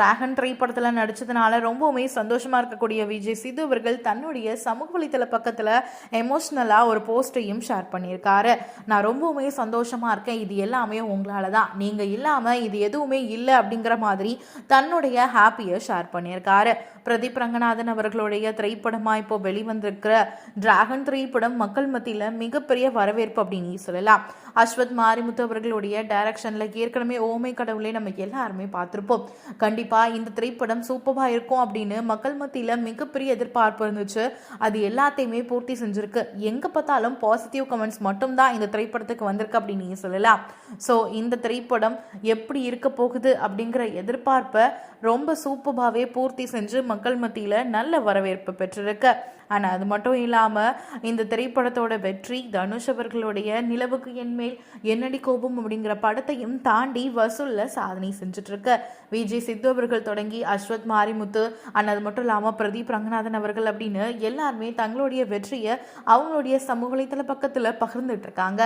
Dragon திரைப்படத்தில் நடித்ததுனால ரொம்பவுமே சந்தோஷமாக இருக்கக்கூடிய விஜய் சிது அவர்கள் தன்னுடைய சமூக வலைத்தள பக்கத்தில் எமோஷ்னலாக ஒரு போஸ்ட்டையும் ஷேர் பண்ணியிருக்காரு. நான் ரொம்பவுமே சந்தோஷமாக இருக்கேன். இது எல்லாமே உங்களால் தான் நீங்கள் இல்லாமல் இது எதுவுமே இல்லை அப்படிங்கிற மாதிரி தன்னுடைய ஹாப்பியை ஷேர் பண்ணியிருக்காரு. பிரதீப் ரங்கநாதன் அவர்களுடைய திரைப்படமாக இப்போ வெளிவந்திருக்கிற டிராகன் திரைப்படம் மக்கள் மத்தியில் மிகப்பெரிய வரவேற்பு அப்படின்னு சொல்லலாம். அஸ்வத் மாரிமுத்து அவர்களுடைய டைரக்ஷனில் ஏற்கனவே ஓமை கடவுளை நம்ம எல்லாருமே பார்த்துருப்போம். கண்டிப்பாக கண்டிப்பாக இந்த திரைப்படம் சூப்பராக இருக்கும் அப்படின்னு மக்கள் மத்தியில் மிகப்பெரிய எதிர்பார்ப்பு இருந்துச்சு. அது எல்லாத்தையுமே பூர்த்தி செஞ்சுருக்கு. எங்கே பார்த்தாலும் பாசிட்டிவ் கமெண்ட்ஸ் மட்டும்தான் இந்த திரைப்படத்துக்கு வந்திருக்கு அப்படின்னு நீங்கள் சொல்லலாம். ஸோ இந்த திரைப்படம் எப்படி இருக்க போகுது அப்படிங்கிற எதிர்பார்ப்பை ரொம்ப சூப்பராகவே பூர்த்தி செஞ்சு மக்கள் மத்தியில் நல்ல வரவேற்பு பெற்றிருக்கு. ஆனால் அது மட்டும் இல்லாமல் இந்த திரைப்படத்தோட வெற்றி தனுஷ் அவர்களுடைய நிலவுக்கு என்மேல் என்னடி கோபம் அப்படிங்கிற படத்தையும் தாண்டி வசூலில் சாதனை செஞ்சுட்டுருக்கு விஜய் சித்து அவர்கள் தொடங்கி அஸ்வத் மாரிமுத்து அண்ட் அது மட்டும் இல்லாமல் பிரதீப் ரங்கநாதன் அவர்கள் அப்படின்னு எல்லாருமே தங்களுடைய வெற்றியை அவங்களுடைய சமூக வலைத்தள பக்கத்தில் பகிர்ந்துட்டு இருக்காங்க.